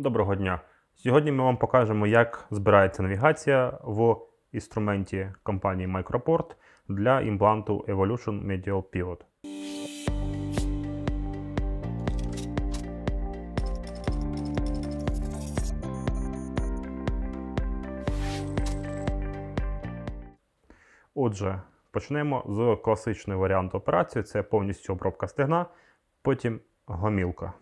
Доброго дня! Сьогодні ми вам покажемо, як збирається навігація в інструменті компанії Microport для імпланту Evolution Medial Pivot. Отже, почнемо з класичного варіанту операції. Це повністю обробка стегна, потім гомілка.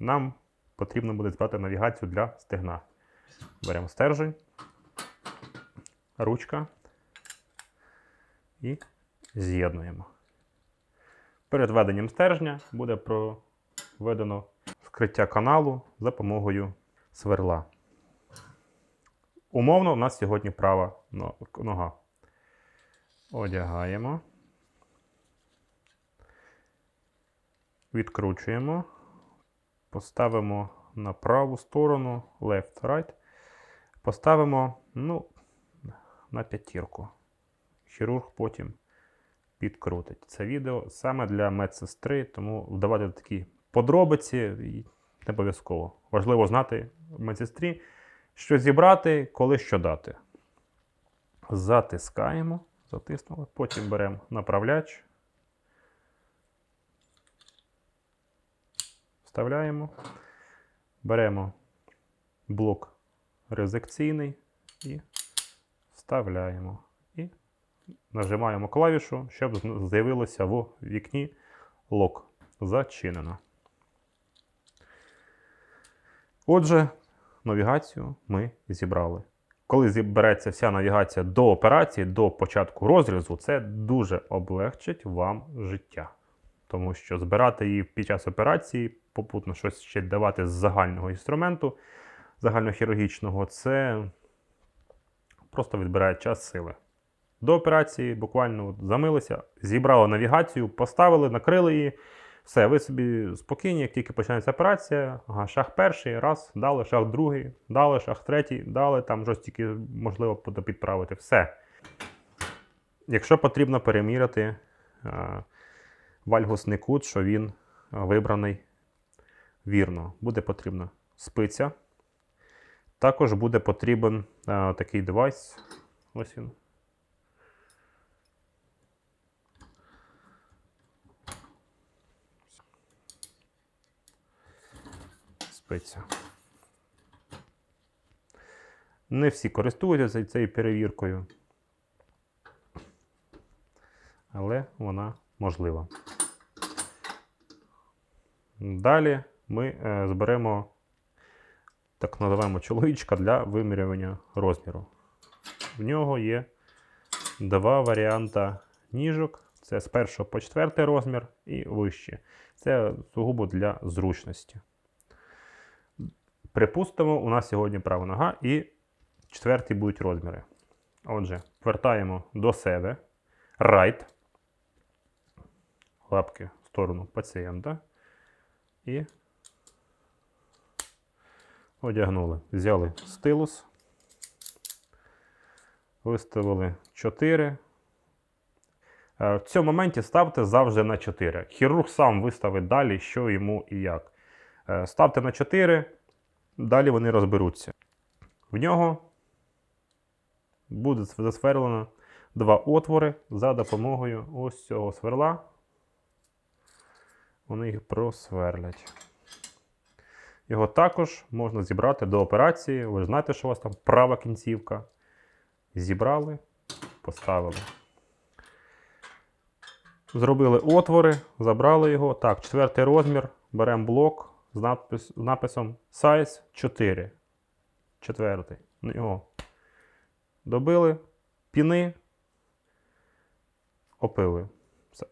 Нам потрібно буде збирати навігацію для стегна. Беремо стержень, ручка і з'єднуємо. Перед введенням стержня буде проведено скриття каналу за допомогою сверла. Умовно, у нас сьогодні права нога. Одягаємо. Відкручуємо. Поставимо на праву сторону, left, right. Поставимо ну, на п'ятірку. Хірург потім підкрутить. Це відео саме для медсестри, тому вдавати такі подробиці не обов'язково. Важливо знати медсестрі, що зібрати, коли що дати. Затискаємо, затиснули, потім беремо направляч. Вставляємо. Беремо блок резекційний і вставляємо. І нажимаємо клавішу, щоб з'явилося в вікні лок. Зачинено. Отже, навігацію ми зібрали. Коли зібереться вся навігація до операції, до початку розрізу, це дуже облегчить вам життя. Тому що збирати її під час операції, попутно щось ще давати з загального інструменту, загальнохірургічного, це просто відбирає час сили. До операції буквально замилися, зібрали навігацію, поставили, накрили її. Все, ви собі спокійні, як тільки починається операція, ага, шаг перший, раз, дали, шаг другий, дали, шаг третій, дали, там щось тільки можливо підправити. Все. Якщо потрібно переміряти е, вальгусний кут, що він е, вибраний вірно. Буде потрібна спиця. Також буде потрібен е, такий девайс. Ось він. Спиця. Не всі користуються цією перевіркою, але вона можлива. Далі ми е, зберемо так називаємо чоловічка для вимірювання розміру. В нього є два варіанти ніжок. Це з першого по четвертий розмір і вище. Це сугубо для зручності. Припустимо, у нас сьогодні права нога і четверті будуть розміри. Отже, повертаємо до себе right, лапки в сторону пацієнта. І одягнули. Взяли стилус, виставили 4. Е, В цьому моменті ставте завжди на 4. Хірург сам виставить далі, що йому і як. Е, Ставте на 4, далі вони розберуться. В нього буде засверлено два отвори за допомогою ось цього сверла. Вони їх просверлять. Його також можна зібрати до операції. Ви ж знаєте, що у вас там права кінцівка. Зібрали, поставили. Зробили отвори, забрали його. Так, четвертий розмір. Беремо блок з, надпис, написом Size 4. Четвертий. Ну, Його добили, піни, опили.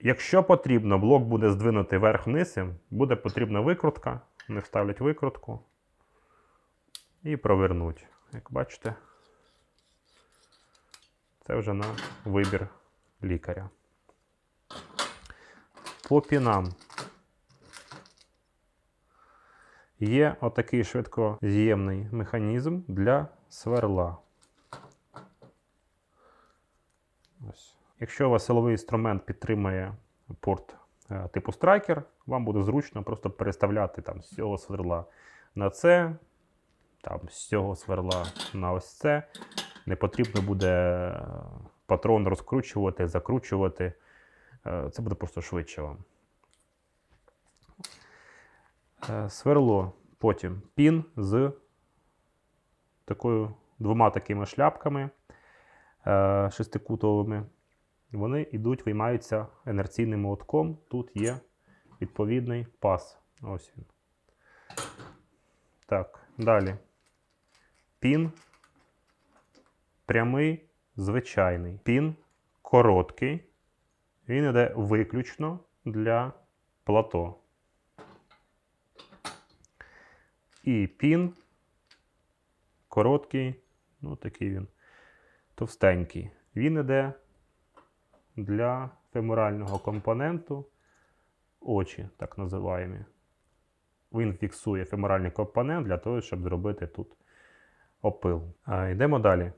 Якщо потрібно, блок буде здвинутий вверх-вниз, буде потрібна викрутка. Вони вставлять викрутку і провернуть. Як бачите, це вже на вибір лікаря. По пінам є отакий швидкоз'ємний механізм для сверла. Ось. Якщо у вас силовий інструмент підтримує порт е, типу страйкер, вам буде зручно просто переставляти там з цього сверла на це, там, з цього сверла на ось це. Не потрібно буде е, патрон розкручувати, закручувати. Е, Це буде просто швидше вам. Сверло, потім пін з такою двома такими шляпками шестикутовими. Вони йдуть, виймаються інерційним молотком. Тут є відповідний пас. Ось він. Так, далі. Пін прямий, звичайний. Пін короткий. Він йде виключно для плато. І пін короткий, ну такий він товстенький. Він йде для феморального компоненту очі, так називаємо. Він фіксує феморальний компонент для того, щоб зробити тут опил. А, йдемо далі.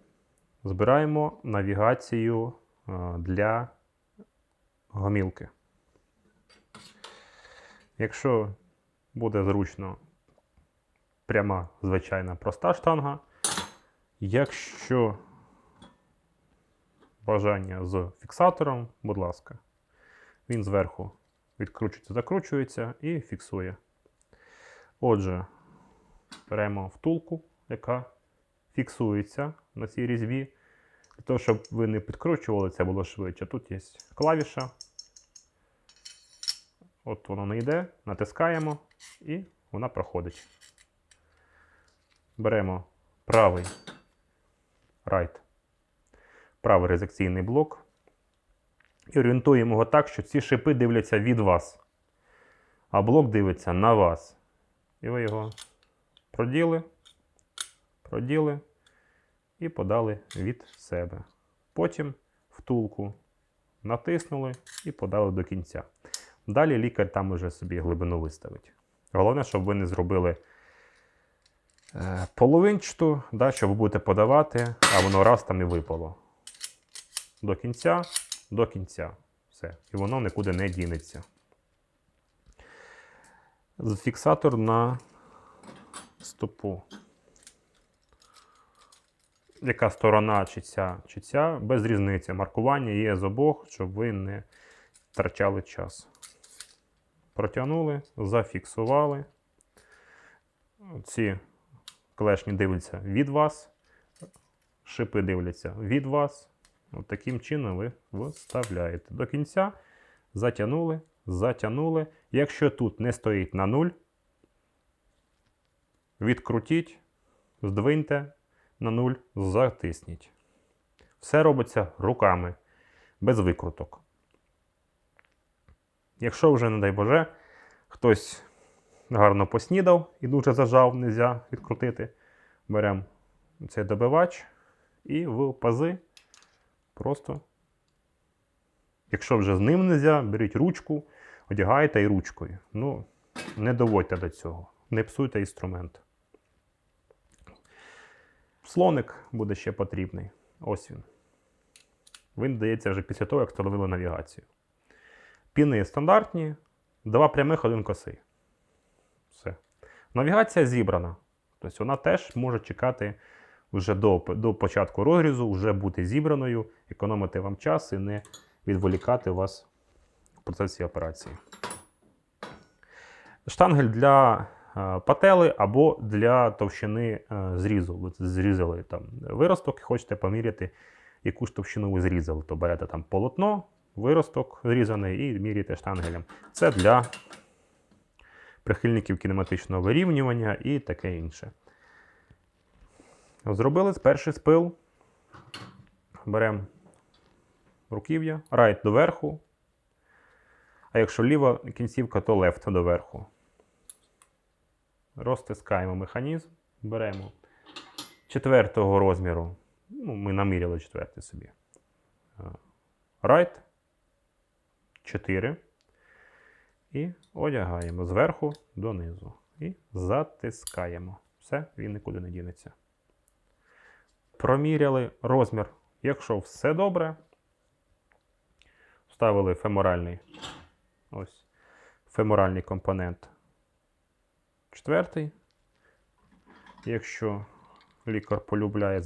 Збираємо навігацію для гомілки. Якщо буде зручно пряма, звичайна проста штанга. Якщо бажання з фіксатором, будь ласка, він зверху відкручується, закручується і фіксує. Отже, беремо втулку, яка фіксується на цій різьбі. Для того, щоб ви не підкручували, це було швидше. Тут є клавіша. От воно не йде, натискаємо і вона проходить. Беремо правий right, правий резекційний блок і орієнтуємо його так, що ці шипи дивляться від вас, а блок дивиться на вас. І ви його проділи, проділи і подали від себе. Потім втулку натиснули і подали до кінця. Далі лікар там уже собі глибину виставить. Головне, щоб ви не зробили е, половинчату, да, що ви будете подавати, а воно раз там і випало. До кінця, до кінця. Все. І воно нікуди не дінеться. Фіксатор на стопу. Яка сторона, чи ця, чи ця, без різниці. Маркування є з обох, щоб ви не втрачали час. Протягнули, зафіксували. Ці клешні дивляться від вас, шипи дивляться від вас. От таким чином ви вставляєте. До кінця затягнули, затягнули. Якщо тут не стоїть на нуль, відкрутіть, здвиньте на нуль, затисніть. Все робиться руками, без викруток. Якщо вже, не дай Боже, хтось гарно поснідав і дуже зажав, не можна відкрутити, беремо цей добивач і в пази просто, якщо вже з ним не можна, беріть ручку, одягаєте і ручкою. Ну, не доводьте до цього, не псуйте інструмент. Слоник буде ще потрібний. Ось він. Він дається вже після того, як встановили навігацію. Піни стандартні, два прямих, один косий. Все. Навігація зібрана. Тобто вона теж може чекати вже до, до початку розрізу, вже бути зібраною, економити вам час і не відволікати вас в процесі операції. Штангель для е, патели або для товщини е, зрізу. Ви зрізали там виросток хочете поміряти, яку ж товщину ви зрізали. То берете там полотно, виросток зрізаний і міряєте штангелем. Це для прихильників кінематичного вирівнювання і таке інше. Зробили перший спил. Беремо руків'я, райт доверху. А якщо ліва кінцівка, то лефт доверху. Розтискаємо механізм, беремо четвертого розміру. Ну, Ми наміряли четвертий собі. Райт. 4. І одягаємо зверху донизу. І затискаємо. Все, він нікуди не дінеться. Проміряли розмір. Якщо все добре, вставили феморальний ось, феморальний компонент четвертий. Якщо лікар полюбляє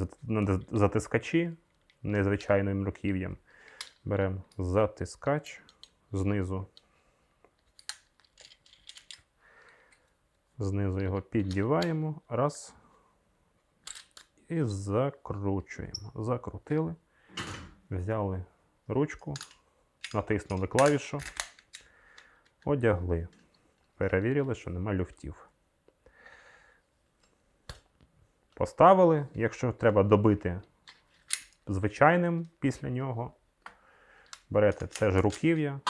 затискачі незвичайним руків'ям, беремо затискач знизу. Знизу його піддіваємо. Раз. І закручуємо. Закрутили. Взяли ручку, натиснули клавішу, одягли. Перевірили, що нема люфтів. Поставили. Якщо треба добити звичайним після нього, берете це ж руків'я,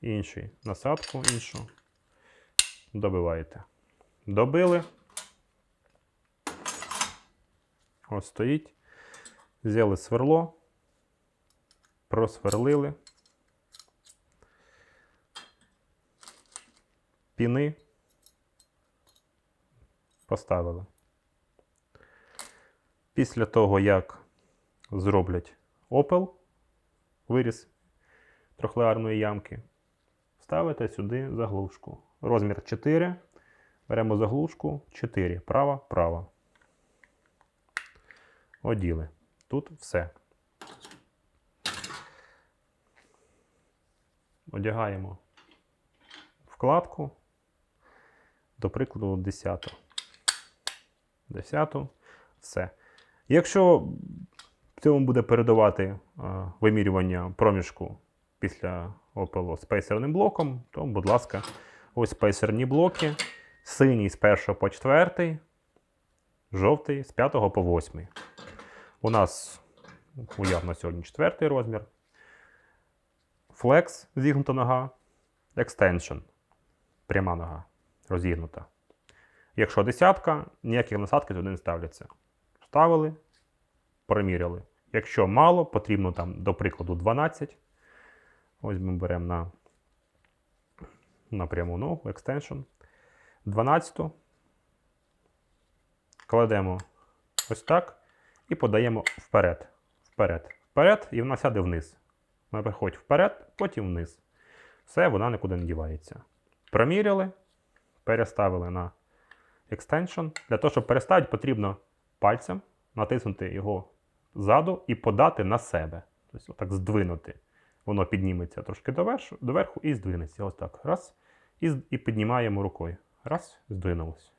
інший насадку іншу, добиваєте. Добили. Ось стоїть. Взяли сверло, просверлили. Піни поставили. Після того, як зроблять опел, виріз трохлеарної ямки, ставите сюди заглушку. Розмір 4. Беремо заглушку 4. Права, права. Оділи. Тут все. Одягаємо вкладку, до прикладу, 10. 10. Все. Якщо в цьому буде передавати а, вимірювання проміжку після опелу спейсерним блоком, то, будь ласка, ось спейсерні блоки. Синій з 1 по 4, жовтий з 5 по 8. У нас уявно сьогодні четвертий розмір. Flex зігнута нога, Extension пряма нога розігнута. Якщо десятка, ніякі насадки туди не ставляться. Ставили, переміряли. Якщо мало, потрібно там, до прикладу, 12. Ось ми беремо на, на пряму ногу, Extension. 12. Кладемо ось так і подаємо вперед. Вперед, вперед, і вона сяде вниз. Вона приходить вперед, потім вниз. Все, вона нікуди не дівається. Проміряли, переставили на extension. Для того, щоб переставити, потрібно пальцем натиснути його ззаду і подати на себе. Тобто, отак здвинути. Воно підніметься трошки доверху, і здвинеться. Ось так. Раз. І, і піднімаємо рукою. Раз, здвинулось.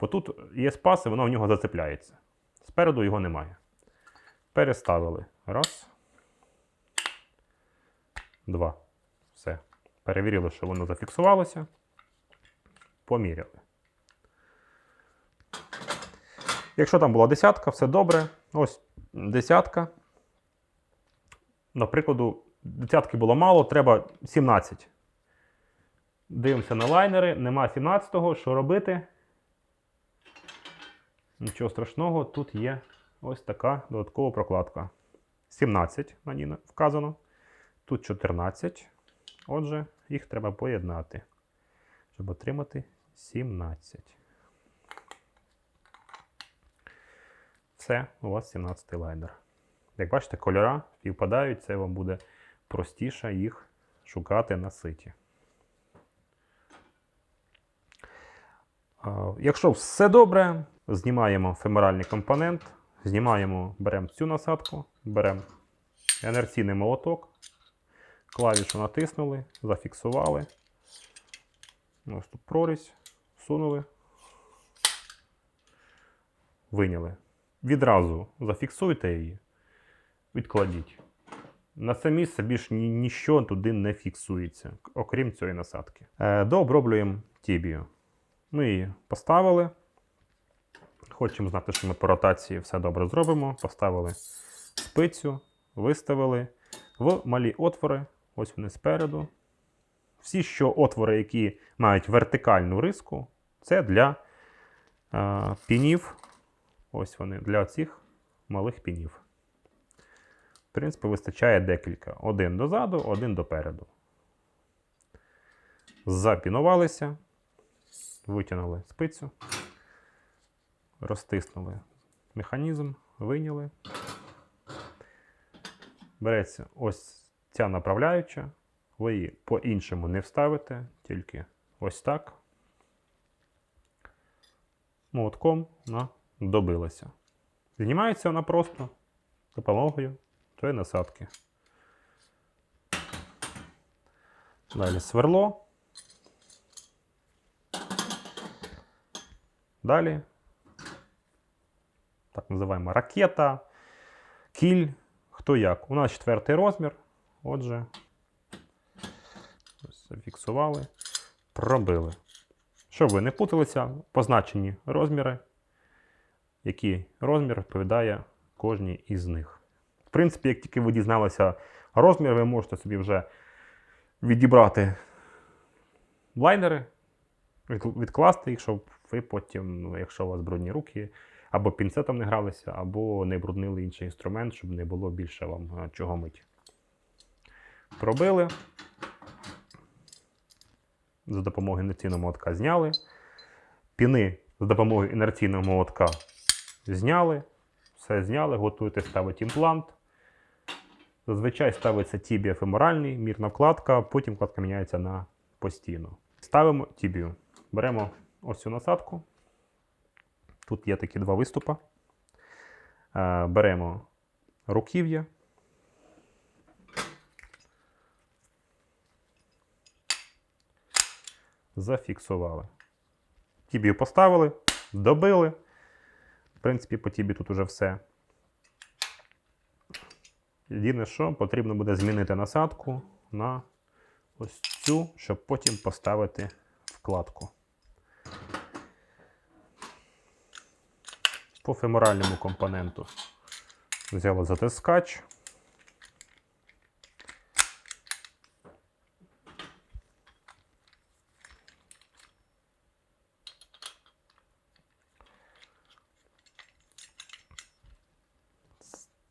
Бо тут є спас, і воно в нього зацепляється. Спереду його немає. Переставили. Раз. Два. Все. Перевірили, що воно зафіксувалося. Поміряли. Якщо там була десятка, все добре. Ось десятка. Наприклад, десятки було мало, треба 17. Дивимося на лайнери, нема 17-го. Що робити? Нічого страшного, тут є ось така додаткова прокладка. 17 на ній вказано. Тут 14. Отже, їх треба поєднати, щоб отримати 17. Це у вас 17 лайнер. Як бачите, кольора співпадають, це вам буде простіше їх шукати на ситі. Якщо все добре, знімаємо феморальний компонент, знімаємо, беремо цю насадку, беремо інерційний молоток, клавішу натиснули, зафіксували. Ось тут прорізь, всунули, виняли. Відразу зафіксуйте її, відкладіть. На це місце більш ні, ніщо туди не фіксується, окрім цієї насадки. Е, дооброблюємо тібію. Ми її поставили. Хочемо знати, що ми по ротації все добре зробимо. Поставили спицю, виставили в малі отвори. Ось вони спереду. Всі, що отвори, які мають вертикальну риску, це для е, пінів. Ось вони для цих малих пінів. В принципі, вистачає декілька. Один дозаду, один допереду. Запінувалися, витягнули спицю, розтиснули механізм, вийняли. Береться ось ця направляюча. Ви її по-іншому не вставите, тільки ось так. молотком вона добилася. Знімається вона просто допомогою цієї насадки. Далі сверло. Далі. Так називаємо ракета, кіль, хто як. У нас четвертий розмір. Отже, зафіксували, пробили. Щоб ви не путалися, позначені розміри, який розмір відповідає кожній із них. В принципі, як тільки ви дізналися розмір, ви можете собі вже відібрати лайнери, відкласти їх, щоб ви потім, ну, якщо у вас брудні руки, або пінцетом не гралися, або не бруднили інший інструмент, щоб не було більше вам е, чого мити. Пробили. За допомогою інерційного молотка зняли. Піни за допомогою інерційного молотка зняли. Все зняли, готуєте ставити імплант. Зазвичай ставиться тібія феморальний, мірна вкладка, потім вкладка міняється на постійну. Ставимо тібію. Беремо ось цю насадку. Тут є такі два виступи. Е, Беремо руків'я. Зафіксували. Тібію поставили, добили. В принципі, по тібі тут уже все. Єдине, що потрібно буде змінити насадку на ось цю, щоб потім поставити вкладку. По феморальному компоненту. Взяли затискач.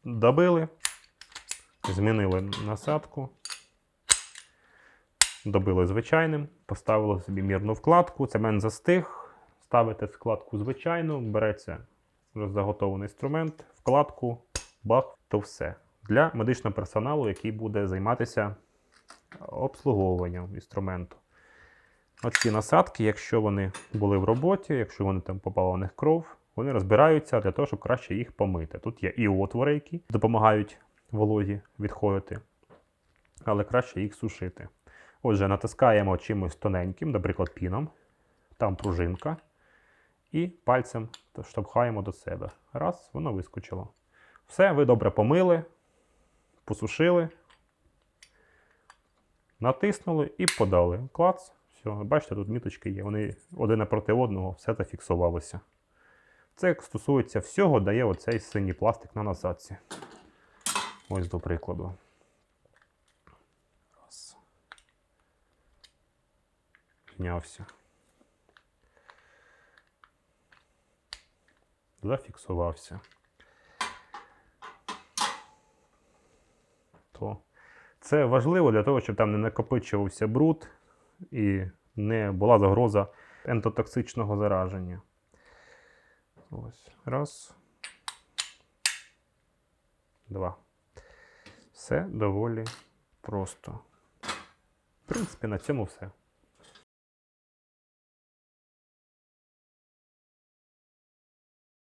Добили, змінили насадку, добили звичайним, поставили собі мірну вкладку, цемент застиг, ставите вкладку звичайну, береться вже заготовлений інструмент, вкладку, бах, то все. Для медичного персоналу, який буде займатися обслуговуванням інструменту. Оці насадки, якщо вони були в роботі, якщо вони там попала в них кров, вони розбираються для того, щоб краще їх помити. Тут є і отвори, які допомагають волозі відходити, але краще їх сушити. Отже, натискаємо чимось тоненьким, наприклад, піном, там пружинка, і пальцем штовхаємо до себе. Раз, воно вискочило. Все, ви добре помили, посушили, натиснули і подали. Клац. Все, бачите, тут міточки є. Вони один напроти одного, все зафіксувалося. Це стосується всього, дає оцей синій пластик на насадці. Ось до прикладу. Раз. Знявся. Зафіксувався. То це важливо для того, щоб там не накопичувався бруд і не була загроза ентотоксичного зараження. Ось. Раз. Два. Все доволі просто. В принципі, на цьому все.